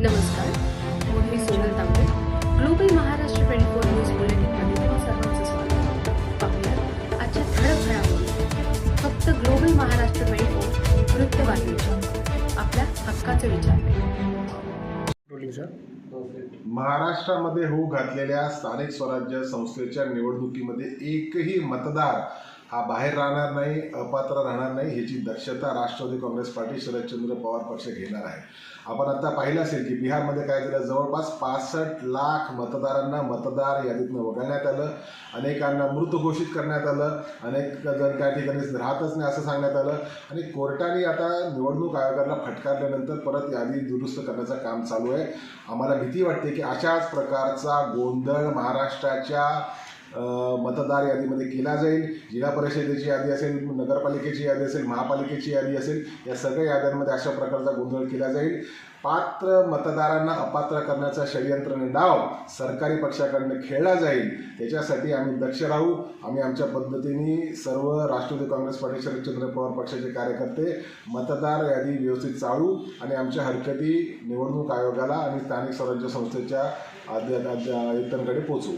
नमस्कार मी Sonal Tambe global Maharashtra twenty four news बुलेटिनमध्ये तुम्हा सर्वांचं स्वागत पाहूया आजच्या ठळक घडामोडी. फक्त ग्लोबल महाराष्ट्र ट्वेंटी फोर वृत्तवाहिनीच्या आपल्या हक्काचे विचार महाराष्ट्रामध्ये होऊ घातलेल्या स्थानिक स्वराज्य संस्थेच्या निवडणुकीमध्ये एकही मतदार हा बाहेर राहणार नाही अपात्र राहणार नाही ह्याची दक्षता राष्ट्रवादी काँग्रेस पार्टी शरदचंद्र पवार पक्ष घेणार आहे. आपण आता पाहिलं असेल की बिहारमध्ये काय झालं जवळपास पासष्ट लाख मतदारांना मतदार यादीतनं वगळण्यात आलं अनेकांना मृत घोषित करण्यात आलं अनेक जण त्या ठिकाणी राहतच नाही असं सांगण्यात आलं. आणि कोर्टाने आता निवडणूक आयोगाला फटकारल्यानंतर परत यादी दुरुस्त करण्याचं काम चालू आहे. आम्हाला भीती वाटते की अशाच प्रकारचा गोंधळ महाराष्ट्राच्या मतदार यादीमध्ये केला जाईल. जिल्हा परिषदेची यादी असेल नगरपालिकेची यादी असेल महापालिकेची यादी असेल या सगळ्या याद्यांमध्ये अशा प्रकारचा गोंधळ केला जाईल. पात्र मतदारांना अपात्र करण्याचा षडयंत्र डाव सरकारी पक्षाकडनं खेळला जाईल. त्याच्यासाठी आम्ही दक्ष राहू. आम्ही आमच्या पद्धतीने सर्व राष्ट्रवादी काँग्रेस पार्टी शरदचंद्र पवार पक्षाचे कार्यकर्ते मतदार यादी व्यवस्थित चालू आणि आमच्या हरकती निवडणूक आयोगाला आणि स्थानिक स्वराज्य संस्थेच्या आद्य आयुक्तांकडे पोचवू